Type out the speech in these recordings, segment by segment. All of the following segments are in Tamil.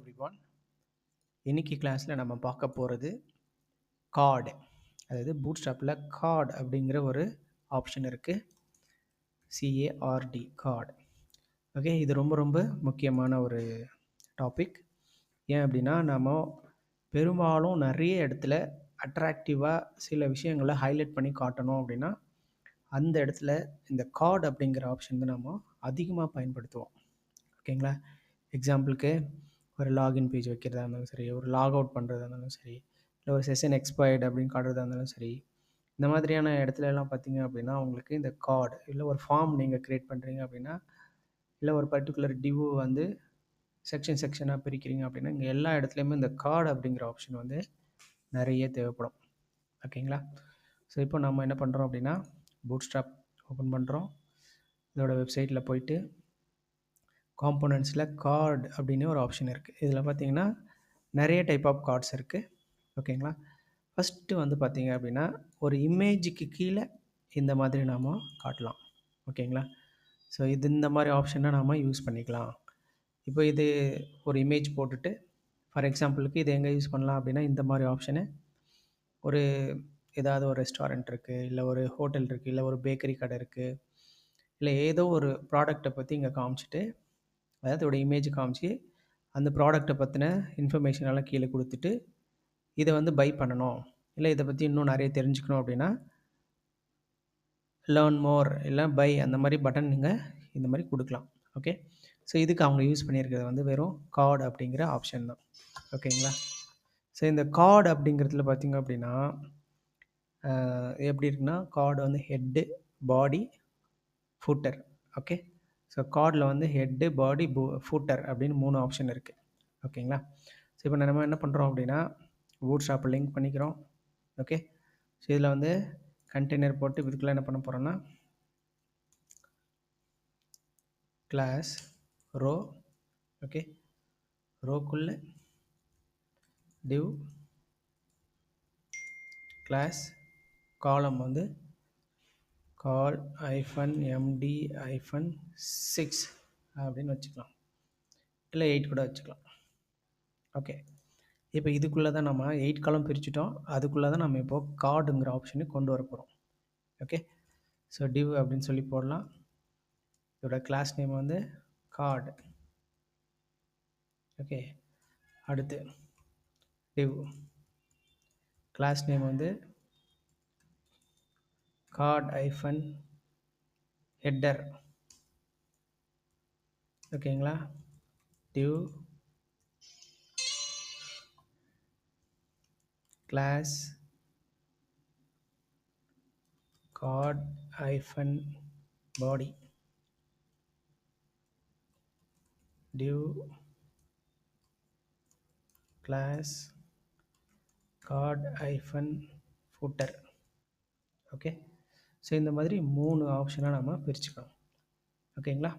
எவ்ரிவான் இன்னைக்கு கிளாஸில் நம்ம பார்க்க போகிறது கார்டு அதாவது பூட் ஸ்டாப்பில் கார்டு அப்படிங்கிற ஒரு ஆப்ஷன் இருக்குது சிஏஆர்டி கார்டு ஓகே இது ரொம்ப ரொம்ப முக்கியமான ஒரு டாபிக் ஏன் அப்படின்னா நம்ம பெரும்பாலும் நிறைய இடத்துல அட்ராக்டிவாக சில விஷயங்களை ஹைலைட் பண்ணி காட்டணும் அப்படின்னா அந்த இடத்துல இந்த கார்டு அப்படிங்கிற ஆப்ஷன் தான் நம்ம அதிகமாக பயன்படுத்துவோம். ஓகேங்களா எக்ஸாம்பிளுக்கு ஒரு லாகின் பேஜ் வைக்கிறதா இருந்தாலும் சரி ஒரு லாக் அவுட் பண்ணுறதா இருந்தாலும் சரி இல்லை ஒரு செஷன் எக்ஸ்பயர்டு அப்படின்னு காட்டுறதா இருந்தாலும் சரி இந்த மாதிரியான இடத்துல எல்லாம் பார்த்தீங்க அப்படின்னா உங்களுக்கு இந்த கார்டு இல்லை ஒரு ஃபார்ம் நீங்கள் க்ரியேட் பண்ணுறீங்க அப்படின்னா இல்லை ஒரு பர்டிகுலர் டிவ் வந்து செக்ஷன் செக்ஷனாக பிரிக்கிறீங்க அப்படின்னா இங்கே எல்லா இடத்துலையுமே இந்த கார்டு அப்படிங்கிற ஆப்ஷன் வந்து நிறைய தேவைப்படும். ஓகேங்களா ஸோ இப்போ நம்ம என்ன பண்ணுறோம் அப்படின்னா பூட் ஸ்டாப் ஓப்பன் பண்ணுறோம் இதோட வெப்சைட்டில் போயிட்டு காம்போனன்ட்ஸில் கார்டு அப்படின்னு ஒரு ஆப்ஷன் இருக்குது இதில் பார்த்தீங்கன்னா நிறைய டைப் ஆஃப் கார்ட்ஸ் இருக்குது ஓகேங்களா ஃபஸ்ட்டு வந்து பார்த்தீங்க அப்படின்னா ஒரு இமேஜுக்கு கீழே இந்த மாதிரி நாம் காட்டலாம். ஓகேங்களா ஸோ இது இந்த மாதிரி ஆப்ஷனை நாம் யூஸ் பண்ணிக்கலாம். இப்போ இது ஒரு இமேஜ் போட்டுட்டு ஃபார் எக்ஸாம்பிளுக்கு இது எங்கே யூஸ் பண்ணலாம் அப்படின்னா இந்த மாதிரி ஆப்ஷனை ஒரு ஏதாவது ஒரு ரெஸ்டாரண்ட் இருக்குது இல்லை ஒரு ஹோட்டல் இருக்குது இல்லை ஒரு பேக்கரி கடை இருக்குது இல்லை ஏதோ ஒரு ப்ராடக்ட்டை பற்றி இங்கே காமிச்சிட்டு அதாவது இதோட இமேஜ் காமிச்சு அந்த ப்ராடக்ட்டை பற்றின இன்ஃபர்மேஷனெல்லாம் கீழே கொடுத்துட்டு இதை வந்து பை பண்ணணும். இல்லை இதை பற்றி இன்னும் நிறைய தெரிஞ்சுக்கணும் அப்படின்னா லேர்ன் மோர் இல்லை பை அந்த மாதிரி பட்டன் நீங்கள் இந்த மாதிரி கொடுக்கலாம். ஓகே ஸோ இதுக்கு அவங்க யூஸ் பண்ணியிருக்கிறது வந்து வெறும் கார்டு அப்படிங்கிற ஆப்ஷன் தான். ஓகேங்களா ஸோ இந்த கார்டு அப்படிங்கிறதுல பார்த்திங்க அப்படின்னா எப்படி இருக்குன்னா கார்டு வந்து head body footer okay so கார்டில் வந்து ஹெட்டு பாடி பு ஃபூட்டர் அப்படின்னு மூணு ஆப்ஷன் இருக்குது ஓகேங்களா ஸோ இப்போ நம்ம என்ன பண்ணுறோம் அப்படின்னா வூட் ஷாப்பை லிங்க் பண்ணிக்கிறோம். ஓகே ஸோ இதில் வந்து கண்டெய்னர் போட்டு இதுக்குள்ளே என்ன பண்ண போகிறோன்னா கிளாஸ் ரோ ஓகே ரோக்குள்ளே டிவ் கிளாஸ் காலம் வந்து கால் ஐஃபன் எம்டி ஐஃபன் சிக்ஸ் அப்படின்னு வச்சுக்கலாம். இல்லை எயிட் கூட வச்சுக்கலாம். ஓகே இப்போ இதுக்குள்ளே தான் நம்ம எயிட் காலம் பிரிச்சுட்டோம். அதுக்குள்ளே தான் நம்ம இப்போது கார்டுங்கிற ஆப்ஷனை கொண்டு வர போகிறோம் ஓகே ஸோ டிவ் அப்படின்னு சொல்லி போடலாம். இதோட கிளாஸ் நேம் வந்து கார்டு ஓகே அடுத்து டிவ் கிளாஸ் நேம் வந்து கார்ட் ஐஃபன் ஹெட்டர் ஓகேங்களா? Div class card hyphen body div class card hyphen footer okay so இந்த மாதிரி மூணு ஆப்ஷனாக நம்ம பிரிச்சுக்கலாம் ஓகேங்களா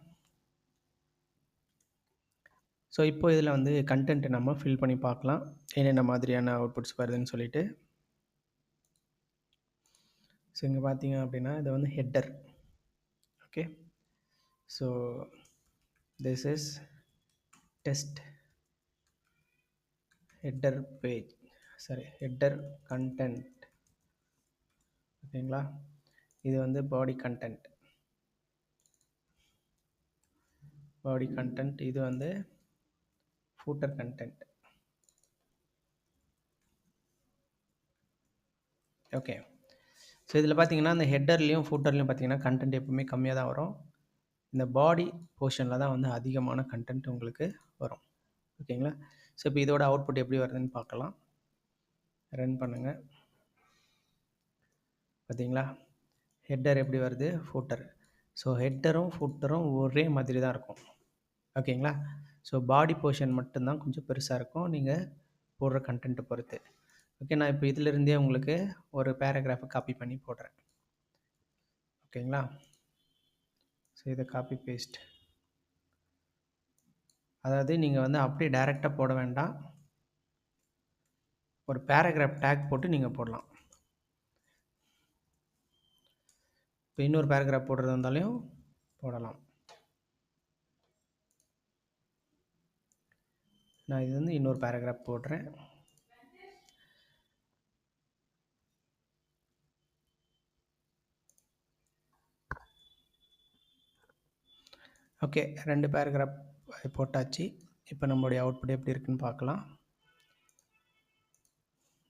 ஸோ இப்போ இதில் வந்து கண்டென்ட்டை நம்ம ஃபில் பண்ணி பார்க்கலாம். என்னென்ன மாதிரியான அவுட்புட்ஸ் வருதுன்னு சொல்லிட்டு. ஸோ இங்கே பார்த்தீங்க அப்படின்னா இது வந்து header okay so this is test header page sorry header content ஓகேங்களா இது வந்து பாடி கண்டென்ட் பாடி கண்டென்ட் இது வந்து ஃபூட்டர் கண்டென்ட் ஓகே ஸோ இதில் பார்த்தீங்கன்னா அந்த ஹெட்டர்லேயும் ஃபூட்டர்லேயும் பார்த்தீங்கன்னா கண்டென்ட் எப்பவுமே கம்மியாக தான் வரும். இந்த பாடி போர்ஷனில் தான் வந்து அதிகமான கண்டென்ட் உங்களுக்கு வரும். ஓகேங்களா ஸோ இப்போ இதோட அவுட்புட் எப்படி வருதுன்னு பார்க்கலாம் ரன் பண்ணுங்கள் பார்த்தீங்களா ஹெட்டர் எப்படி வருது? ஃபூட்டர் ஸோ ஹெட்டரும் ஃபுட்டரும் ஒரே மாதிரி தான் இருக்கும். ஓகேங்களா? ஸோ பாடி போர்ஷன் மட்டும்தான் கொஞ்சம் பெருசாக இருக்கும். நீங்கள் போடுற கண்டென்ட்டை பொறுத்து. ஓகே நான் இப்போ இதிலிருந்தே உங்களுக்கு ஒரு பேராகிராஃபை காப்பி பண்ணி போடுறேன். ஓகேங்களா? ஸோ இதை காப்பி பேஸ்ட் அதாவது நீங்கள் வந்து அப்படியே டைரெக்டாக போட வேண்டாம். ஒரு பேராகிராஃப் டேக் போட்டு நீங்கள் போடலாம். இப்போ இன்னொரு பேராகிராஃப் போடுறது இருந்தாலையும் போடலாம். நான் இது வந்து இன்னொரு பேராகிராஃப் போடுறேன். ஓகே ரெண்டு பேராகிராஃப் போட்டாச்சு. இப்போ நம்மளுடைய அவுட்புட் எப்படி இருக்குன்னு பார்க்கலாம்.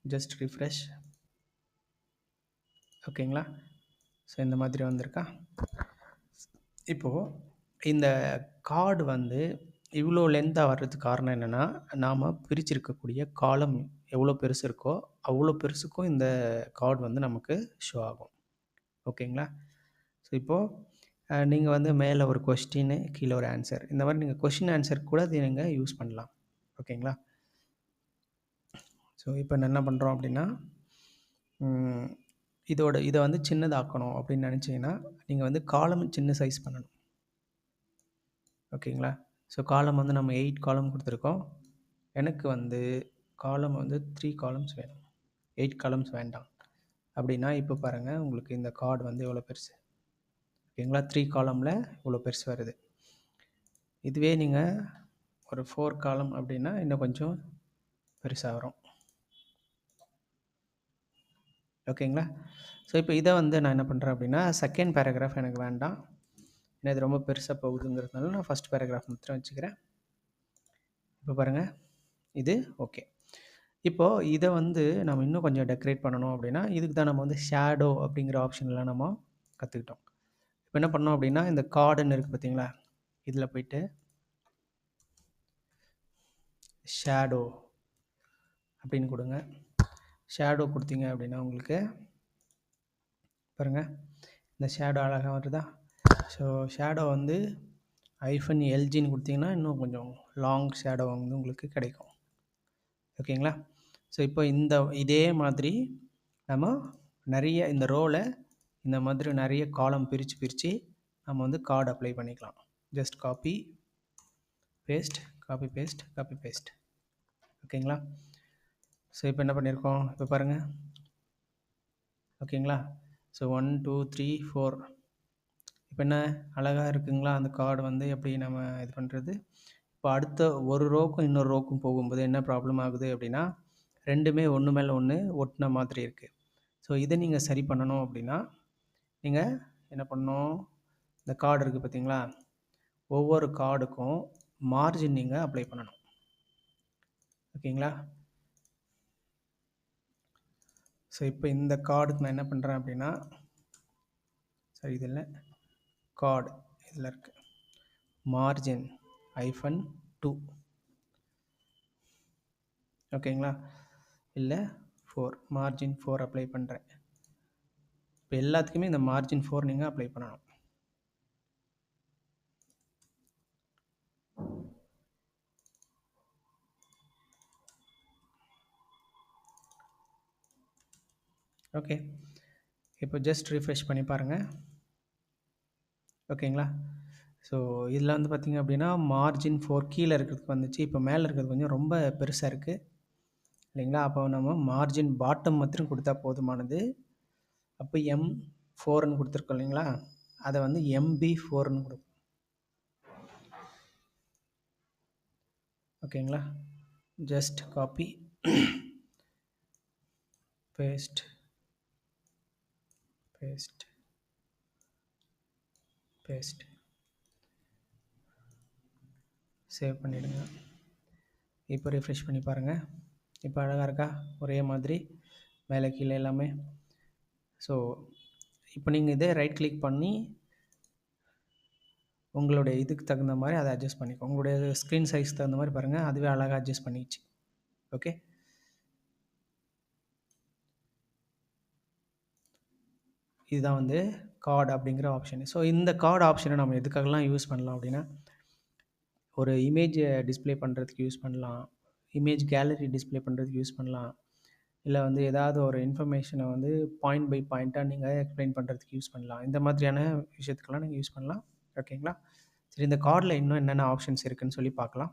ஜஸ்ட் ரிஃப்ரெஷ் ஓகேங்களா ஸோ இந்த மாதிரி வந்திருக்கா? இப்போது இந்த கார்டு வந்து இவ்வளோ லென்த்தாக வர்றதுக்கு காரணம் என்னென்னா நாம் பிரிச்சிருக்கக்கூடிய காலம் எவ்வளோ பெருசு இருக்கோ அவ்வளோ பெருசுக்கும் இந்த கார்டு வந்து நமக்கு ஷோ ஆகும். ஓகேங்களா? ஸோ இப்போது நீங்கள் வந்து மேலே ஒரு கொஸ்டின் கீழே ஒரு ஆன்சர் இந்த மாதிரி நீங்கள் கொஷின் ஆன்சர் கூட இது நீங்கள் யூஸ் பண்ணலாம். ஓகேங்களா? ஸோ இப்போ என்ன பண்ணுறோம் அப்படின்னா இதோட இதை வந்து சின்னதாக்கணும் அப்படின்னு நினச்சிங்கன்னா நீங்கள் வந்து காலம் சின்ன சைஸ் பண்ணணும். ஓகேங்களா? ஸோ காலம் வந்து நம்ம எயிட் காலம் கொடுத்துருக்கோம். எனக்கு வந்து காலம் வந்து த்ரீ காலம்ஸ் வேணும். எயிட் காலம்ஸ் வேண்டாம். அப்படின்னா இப்போ பாருங்கள் உங்களுக்கு இந்த கார்டு வந்து எவ்வளோ பெருசு? ஓகேங்களா? த்ரீ காலமில் இவ்வளோ பெருசு வருது. இதுவே நீங்கள் ஒரு ஃபோர் காலம் அப்படின்னா இன்னும் கொஞ்சம் பெருசாக வரும். ஓகேங்களா ஸோ இப்போ இதை வந்து நான் என்ன பண்ணுறேன் அப்படின்னா செகண்ட் பேராகிராஃப் எனக்கு வேண்டாம். ஏன்னா இது ரொம்ப பெருசாக போகுதுங்கிறதுனால நான் ஃபஸ்ட் பேராகிராஃப் மட்டும் வச்சுக்கிறேன். இப்போ பாருங்கள் இது ஓகே இப்போது இதை வந்து நம்ம இன்னும் கொஞ்சம் டெக்கரேட் பண்ணணும் அப்படின்னா இதுக்கு தான் நம்ம வந்து ஷேடோ அப்படிங்கிற ஆப்ஷன்லாம் நம்ம கற்றுக்கிட்டோம் இப்போ என்ன பண்ணோம் அப்படின்னா இந்த கார்டுன்னு இருக்குது பார்த்தீங்களா இதில் போயிட்டு ஷேடோ அப்படின்னு கொடுங்க. ஷேடோ கொடுத்தீங்க அப்படின்னா உங்களுக்கு பாருங்கள் இந்த ஷேடோ அழகாக வருதா? ஸோ ஷேடோ வந்து ஐஃபன் எல்ஜின்னு கொடுத்தீங்கன்னா இன்னும் கொஞ்சம் லாங் ஷேடோ வந்து உங்களுக்கு கிடைக்கும். ஓகேங்களா? ஸோ இப்போ இந்த இதே மாதிரி நம்ம நிறைய இந்த ரோவில் இந்த மாதிரி நிறைய காலம் பிரித்து பிரித்து நம்ம வந்து கார்டு அப்ளை பண்ணிக்கலாம். Just copy paste copy paste copy paste ஓகேங்களா? ஸோ இப்போ என்ன பண்ணியிருக்கோம் இப்போ பாருங்கள் ஓகேங்களா? So one two three four இப்போ என்ன? அழகாக இருக்குங்களா? அந்த கார்டு வந்து எப்படி நம்ம இது பண்ணுறது இப்போ அடுத்த ஒரு ரோக்கும் இன்னொரு ரோக்கும் போகும்போது என்ன ப்ராப்ளம் ஆகுது அப்படின்னா ரெண்டுமே ஒன்று மேலே ஒன்று ஒட்டின மாதிரி இருக்குது ஸோ இதை நீங்கள் சரி பண்ணணும் அப்படின்னா நீங்கள் என்ன பண்ணணும்? இந்த கார்டு இருக்குது பார்த்தீங்களா ஒவ்வொரு கார்டுக்கும் மார்ஜின் நீங்கள் அப்ளை பண்ணணும். ஓகேங்களா? ஸோ இப்போ இந்த கார்டுக்கு நான் என்ன பண்ணுறேன் அப்படின்னா சரி இதில் கார்டு இதில் இருக்கு. மார்ஜின் ஐஃபன் டூ ஓகேங்களா இல்லை ஃபோர் மார்ஜின் ஃபோர் அப்ளை பண்ணுறேன் இப்போ எல்லாத்துக்குமே இந்த மார்ஜின் ஃபோர் நீங்கள் அப்ளை பண்ணணும். ஓகே இப்போ ஜஸ்ட் ரிஃப்ரெஷ் பண்ணி பாருங்கள் ஓகேங்களா ஸோ இதில் வந்து பார்த்திங்க அப்படின்னா மார்ஜின் ஃபோர் கீழே இருக்கிறதுக்கு வந்துச்சு. இப்போ மேலே இருக்கிறது கொஞ்சம் ரொம்ப பெருசாக இருக்குது இல்லைங்களா? அப்போ நம்ம மார்ஜின் பாட்டம் மாத்திரம் கொடுத்தா போதுமானது. அப்போ எம் ஃபோர்னு கொடுத்துருக்கோம் இல்லைங்களா? அதை வந்து எம்பி ஃபோர்னு கொடுக்கும் ஓகேங்களா just copy paste paste paste. Save பண்ணிவிடுங்க இப்போ ரிஃப்ரெஷ் பண்ணி பாருங்கள் இப்போ அழகாக இருக்கா? ஒரே மாதிரி. மேலே கீழே எல்லாமே. ஸோ இப்போ நீங்கள் இதே ரைட் கிளிக் பண்ணி உங்களுடைய இதுக்கு தகுந்த மாதிரி அதை அட்ஜஸ்ட் பண்ணிக்கோ உங்களுடைய ஸ்க்ரீன் சைஸ் தகுந்த மாதிரி பாருங்கள் அதுவே அழகாக அட்ஜஸ்ட் பண்ணிச்சு ஓகே இதுதான் வந்து கார்டு அப்படிங்கிற ஆப்ஷன் ஸோ இந்த கார்டு ஆப்ஷனை நம்ம எதுக்காகலாம் யூஸ் பண்ணலாம் அப்படின்னா ஒரு இமேஜை டிஸ்ப்ளே பண்ணுறதுக்கு யூஸ் பண்ணலாம். இமேஜ் கேலரி டிஸ்ப்ளே பண்ணுறதுக்கு யூஸ் பண்ணலாம். இல்லை வந்து ஏதாவது ஒரு இன்ஃபர்மேஷனை வந்து பாயிண்ட் பை பாயிண்ட்டாக நீங்கள் எக்ஸ்பிளைன் பண்ணுறதுக்கு யூஸ் பண்ணலாம். இந்த மாதிரியான விஷயத்துக்கெல்லாம் நீங்கள் யூஸ் பண்ணலாம். ஓகேங்களா சரி இந்த கார்டில் இன்னும் என்னென்ன ஆப்ஷன்ஸ் இருக்குதுன்னு சொல்லி பார்க்கலாம்.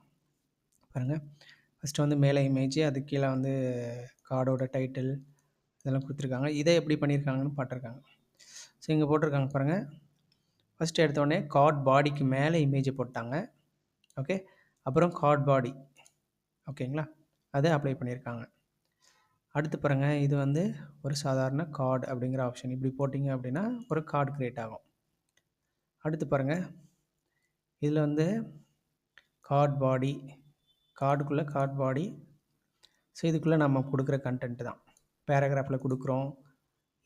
பாருங்கள் ஃபஸ்ட்டு வந்து மேலே இமேஜ் அது கீழே வந்து கார்டோட டைட்டில் இதெல்லாம் கொடுத்துருக்காங்க. இதை எப்படி பண்ணியிருக்காங்கன்னு பார்த்துருக்காங்க. ஸோ இங்கே போட்டிருக்காங்க பாருங்கள் ஃபஸ்ட்டு எடுத்தோடனே கார்ட் பாடிக்கு மேலே இமேஜை போட்டாங்க. ஓகே அப்புறம் கார்ட் பாடி ஓகேங்களா அதை அப்ளை பண்ணியிருக்காங்க. அடுத்து பாருங்கள் இது வந்து ஒரு சாதாரண கார்டு அப்படிங்கிற ஆப்ஷன் இப்படி போட்டிங்க அப்படின்னா ஒரு கார்டு க்ரியேட் ஆகும். அடுத்து பாருங்கள் இதில் வந்து கார்ட் பாடி கார்டுக்குள்ளே கார்ட் பாடி ஸோ இதுக்குள்ளே நம்ம கொடுக்குற கண்டென்ட் தான். பேராகிராஃபில் கொடுக்குறோம்.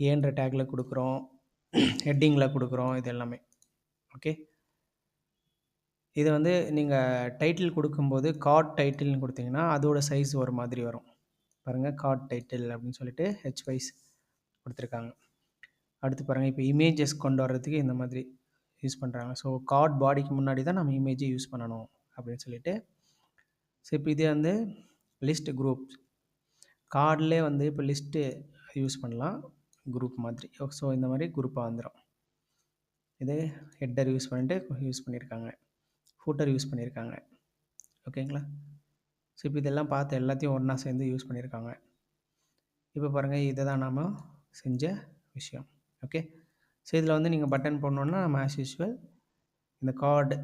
ஏன்ற டேக்கில் கொடுக்குறோம். ஹெட்டிங்கில் கொடுக்குறோம் இது எல்லாமே. ஓகே இது வந்து நீங்கள் டைட்டில் கொடுக்கும்போது கார்ட் டைட்டில்னு கொடுத்தீங்கன்னா அதோட சைஸ் ஒரு மாதிரி வரும். பாருங்கள் கார்ட் டைட்டில் அப்படின்னு சொல்லிட்டு ஹெச் வைஸ் கொடுத்துருக்காங்க. அடுத்து பாருங்கள் இப்போ இமேஜஸ் கொண்டு வர்றதுக்கு இந்த மாதிரி யூஸ் பண்ணுறாங்க ஸோ கார்ட் பாடிக்கு முன்னாடி தான் நம்ம இமேஜை யூஸ் பண்ணணும் அப்படின்னு சொல்லிட்டு. ஸோ இப்போ இதே வந்து லிஸ்ட் குரூப் கார்டிலே வந்து இப்போ லிஸ்ட்டு யூஸ் பண்ணலாம். குரூப் மாதிரி. ஸோ இந்த மாதிரி குரூப்பாக வந்துடும் இது ஹெட்டர் யூஸ் பண்ணிட்டு யூஸ் பண்ணியிருக்காங்க ஃபூட்டர் யூஸ் பண்ணியிருக்காங்க ஓகேங்களா ஸோ இப்போ இதெல்லாம் பார்த்து எல்லாத்தையும் ஒன்றா சேர்ந்து யூஸ் பண்ணியிருக்காங்க இப்போ பாருங்கள் இதை தான் நாம் செஞ்ச விஷயம். ஓகே ஸோ இதில் வந்து நீங்கள் பட்டன் போடணுன்னா நம்ம ஆஸ் யூஸ்வல் இந்த கார்டு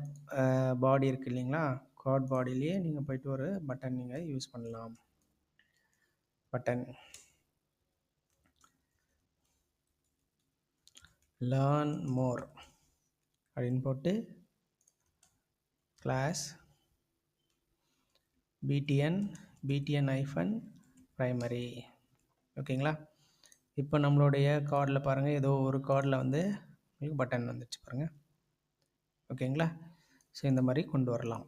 பாடி இருக்குது இல்லைங்களா? கார்ட் பாடியிலேயே நீங்கள் போயிட்டு ஒரு பட்டன் நீங்கள் யூஸ் பண்ணலாம். பட்டன் லேர்ன் மோர் அப்படின்னு போட்டு class B T N B T N hyphen primary ஓகேங்களா இப்போ நம்மளுடைய கார்டில் பாருங்கள் ஏதோ ஒரு கார்டில் வந்து உங்களுக்கு பட்டன் வந்துச்சு பாருங்கள் ஓகேங்களா ஸோ இந்த மாதிரி கொண்டு வரலாம்.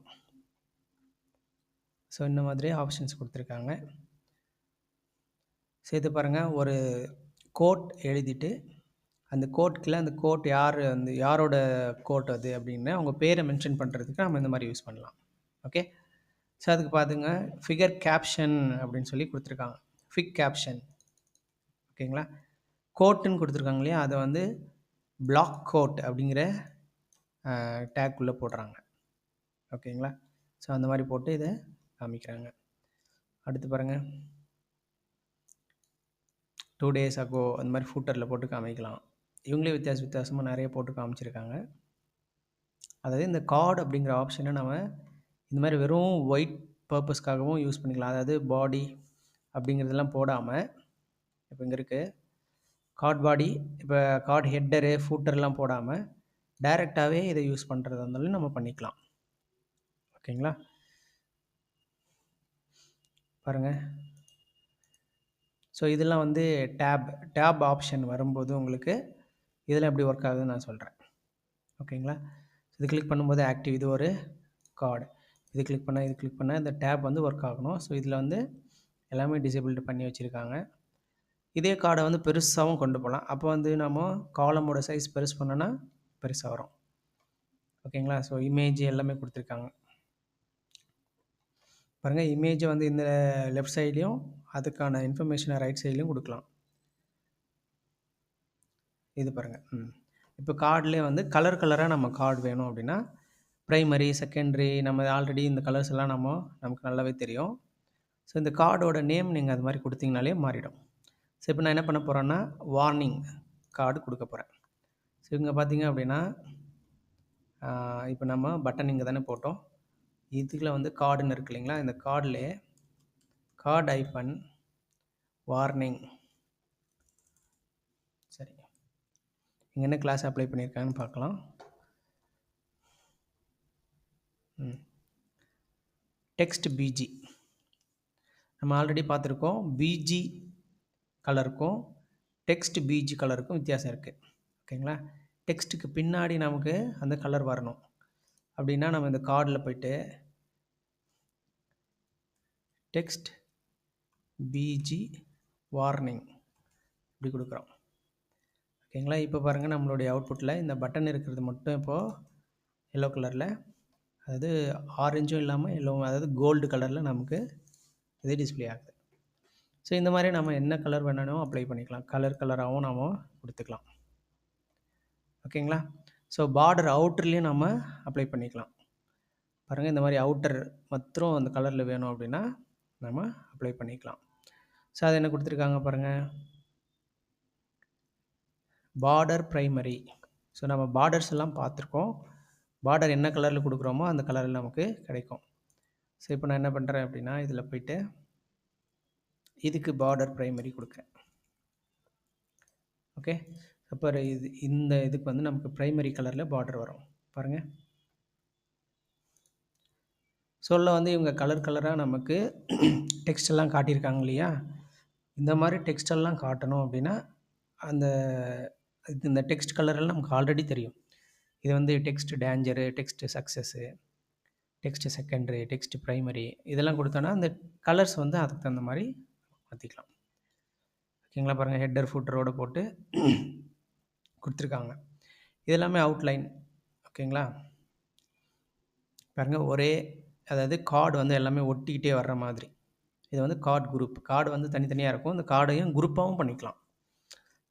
ஸோ இந்த மாதிரி ஆப்ஷன்ஸ் கொடுத்துருக்காங்க. ஸோ இது பாருங்கள் ஒரு கோட் எழுதிட்டு அந்த கோட்டுக்குள்ளே அந்த கோட் யார் வந்து யாரோட கோட் அது அப்படின்னு அவங்க பேரை மென்ஷன் பண்ணுறதுக்கு நம்ம இந்த மாதிரி யூஸ் பண்ணலாம். ஓகே ஸோ அதுக்கு பார்த்துங்க ஃபிகர் கேப்ஷன் அப்படின்னு சொல்லி கொடுத்துருக்காங்க. ஃபிக் கேப்ஷன் ஓகேங்களா கோட்டுன்னு கொடுத்துருக்காங்க இல்லையா? அதை வந்து பிளாக் கோட் அப்படிங்கிற டேக்குள்ளே போடுறாங்க. ஓகேங்களா ஸோ அந்த மாதிரி போட்டு இதை காமிக்கிறாங்க. அடுத்து பாருங்கள் டூ டேஸ் அகோ அந்த மாதிரி ஃபூட்டரில் போட்டு காமிக்கலாம். இவங்களே வித்தியாச வித்தியாசமாக நிறைய போட்டு காமிச்சிருக்காங்க. அதாவது இந்த கார்டு அப்படிங்கிற ஆப்ஷனை நம்ம இந்த மாதிரி வெறும் ஒயிட் பர்பஸ்க்காகவும் யூஸ் பண்ணிக்கலாம். அதாவது பாடி அப்படிங்கிறதெல்லாம் போடாமல் இப்போ இங்கே இருக்குது கார்ட் பாடி இப்போ கார்ட் ஹெட்டரு ஃபூட்டர்லாம் போடாமல் டைரெக்டாகவே இதை யூஸ் பண்ணுறதா இருந்தாலும் நம்ம பண்ணிக்கலாம். ஓகேங்களா பாருங்கள் ஸோ இதெல்லாம் வந்து டேப் டேப் ஆப்ஷன் வரும்போது உங்களுக்கு இதில் எப்படி ஒர்க் ஆகுதுன்னு நான் சொல்கிறேன் ஓகேங்களா இது கிளிக் பண்ணும்போது ஆக்டிவ் இது ஒரு கார்டு இது கிளிக் பண்ணால் இது கிளிக் பண்ணால் இந்த டேப் வந்து ஒர்க் ஆகணும். ஸோ இதில் வந்து எல்லாமே டிசேபிள்டு பண்ணி வச்சுருக்காங்க. இதே கார்டை வந்து பெருசாகவும் கொண்டு போகலாம் அப்போ வந்து நம்ம காலமோட சைஸ் பெருசு பண்ணோன்னா பெருசாக வரும். ஓகேங்களா ஸோ இமேஜ் எல்லாமே கொடுத்துருக்காங்க. பாருங்கள் இமேஜை வந்து இந்த லெஃப்ட் சைட்லேயும் அதுக்கான இன்ஃபர்மேஷனை ரைட் சைட்லேயும் கொடுக்கலாம். இது பாருங்கள் ம். இப்போ கார்ட்லேயே வந்து கலர் கலராக நம்ம கார்டு வேணும் அப்படின்னா ப்ரைமரி செகண்டரி நம்ம ஆல்ரெடி இந்த கலர்ஸ் எல்லாம் நம்ம நமக்கு நல்லாவே தெரியும். ஸோ இந்த கார்டோட நேம் நீங்கள் அது மாதிரி கொடுத்தீங்கனாலே மாறிடும். ஸோ இப்போ நான் என்ன பண்ண போகிறேன்னா வார்னிங் கார்டு கொடுக்க போகிறேன் ஸோ இங்கே பார்த்தீங்க அப்படின்னா இப்போ நம்ம பட்டன் இங்கே தானே போட்டோம். இதுக்குள்ள வந்து கார்டுன்னு இருக்கு இல்லைங்களா? இந்த கார்டில் கார்டு ஐஃபன் வார்னிங் சரி இங்கே என்ன கிளாஸ் அப்ளை பண்ணியிருக்காங்கன்னு பார்க்கலாம். டெக்ஸ்ட் பிஜி நம்ம ஆல்ரெடி பார்த்துருக்கோம். பிஜி கலருக்கும் டெக்ஸ்ட் பிஜி கலருக்கும் வித்தியாசம் இருக்குது ஓகேங்களா டெக்ஸ்ட்டுக்கு பின்னாடி நமக்கு அந்த கலர் வரணும். அப்படின்னா நம்ம இந்த கார்டில் போயிட்டு டெக்ஸ்ட் பிஜி வார்னிங் இப்படி கொடுக்குறோம். ஓகேங்களா? இப்போ பாருங்கள் நம்மளுடைய அவுட்புட்டில் இந்த பட்டன் இருக்கிறது மட்டும் இப்போது எல்லோ கலரில் அதாவது ஆரஞ்சும் இல்லாமல் எல்லோ அதாவது கோல்டு கலரில் நமக்கு இது டிஸ்பிளே ஆகுது. ஸோ இந்த மாதிரி நம்ம என்ன கலர் வேணாலும் அப்ளை பண்ணிக்கலாம். கலர் கலராகவும் நாம் கொடுத்துக்கலாம். ஓகேங்களா? ஸோ பார்டர் அவுட்டர்லேயும் நம்ம அப்ளை பண்ணிக்கலாம். பாருங்கள் இந்த மாதிரி அவுட்டர் மற்றும் அந்த கலரில் வேணும் அப்படின்னா நம்ம அப்ளை பண்ணிக்கலாம். ஸோ அது என்ன கொடுத்துருக்காங்க பாருங்கள் பார்டர் ப்ரைமரி ஸோ நம்ம பார்டர்ஸ் எல்லாம் பார்த்துருக்கோம். பார்டர் என்ன கலரில் கொடுக்குறோமோ அந்த கலரில் நமக்கு கிடைக்கும். ஸோ இப்போ நான் என்ன பண்ணுறேன் அப்படின்னா இதில் போயிட்டு இதுக்கு பார்டர் ப்ரைமரி கொடுக்குறேன். ஓகே அப்போ இது இந்த இதுக்கு வந்து நமக்கு ப்ரைமரி கலரில் பார்டர் வரும். பாருங்கள் சொல்ல வந்து இவங்க கலர் கலராக நமக்கு டெக்ஸ்டெல்லாம் காட்டியிருக்காங்க இல்லையா? இந்த மாதிரி டெக்ஸ்டெல்லாம் காட்டணும் அப்படின்னா அந்த இது இந்த டெக்ஸ்ட் கலரெல்லாம் நமக்கு ஆல்ரெடி தெரியும். இது வந்து text danger text success text secondary text primary இதெல்லாம் கொடுத்தோன்னா அந்த கலர்ஸ் வந்து அதுக்கு தகுந்த மாதிரி மாற்றிக்கலாம் ஓகேங்களா பாருங்கள் ஹெட்டர் ஃபுட்டரோடு போட்டு கொடுத்துருக்காங்க. இதெல்லாமே அவுட்லைன் ஓகேங்களா? பாருங்கள் ஒரே அதாவது கார்டு வந்து எல்லாமே ஒட்டிக்கிட்டே வர்ற மாதிரி. இது வந்து கார்டு குரூப் கார்டு வந்து தனித்தனியாக இருக்கும். இந்த கார்டையும் குரூப்பாகவும் பண்ணிக்கலாம்.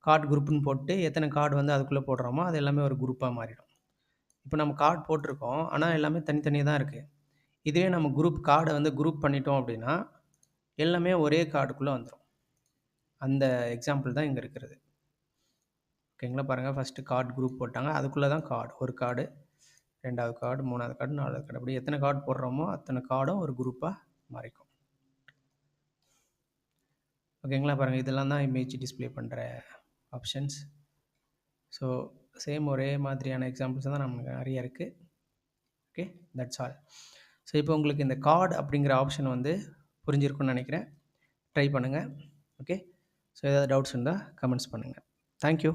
கார்டு குரூப்புன்னு போட்டு எத்தனை கார்டு வந்து அதுக்குள்ளே போடுறோமோ அது எல்லாமே ஒரு குரூப்பாக மாறிடும். இப்போ நம்ம கார்டு போட்டிருக்கோம். ஆனால் எல்லாமே தனித்தனியாக தான் இருக்குது இதுவே நம்ம குரூப் கார்டை வந்து குரூப் பண்ணிட்டோம் அப்படின்னா எல்லாமே ஒரே கார்டுக்குள்ளே வந்துடும் அந்த எக்ஸாம்பிள் தான் இங்கே இருக்கிறது. ஓகேங்களா பாருங்கள் ஃபஸ்ட்டு கார்டு குரூப் போட்டாங்க. அதுக்குள்ளே தான் கார்டு ஒரு கார்டு ரெண்டாவது கார்டு மூணாவது கார்டு நாலாவது கார்டு அப்படி எத்தனை கார்டு போடுறோமோ அத்தனை கார்டும் ஒரு குரூப்பாக மாறிக்கும். ஓகேங்களா பாருங்கள் இதெல்லாம் தான் இமேஜ் டிஸ்பிளே பண்ணுற ஆப்ஷன்ஸ் ஸோ சேம் ஒரே மாதிரியான எக்ஸாம்பிள்ஸ் தான் நமக்கு நிறைய இருக்குது ஓகே தட்ஸ் ஆல் ஸோ இப்போ உங்களுக்கு இந்த கார்டு அப்படிங்கிற ஆப்ஷன் வந்து புரிஞ்சிருக்குன்னு நினைக்கிறேன். ட்ரை பண்ணுங்கள் ஓகே ஸோ ஏதாவது டவுட்ஸ் இருந்தால் கமெண்ட்ஸ் பண்ணுங்கள் தேங்க்யூ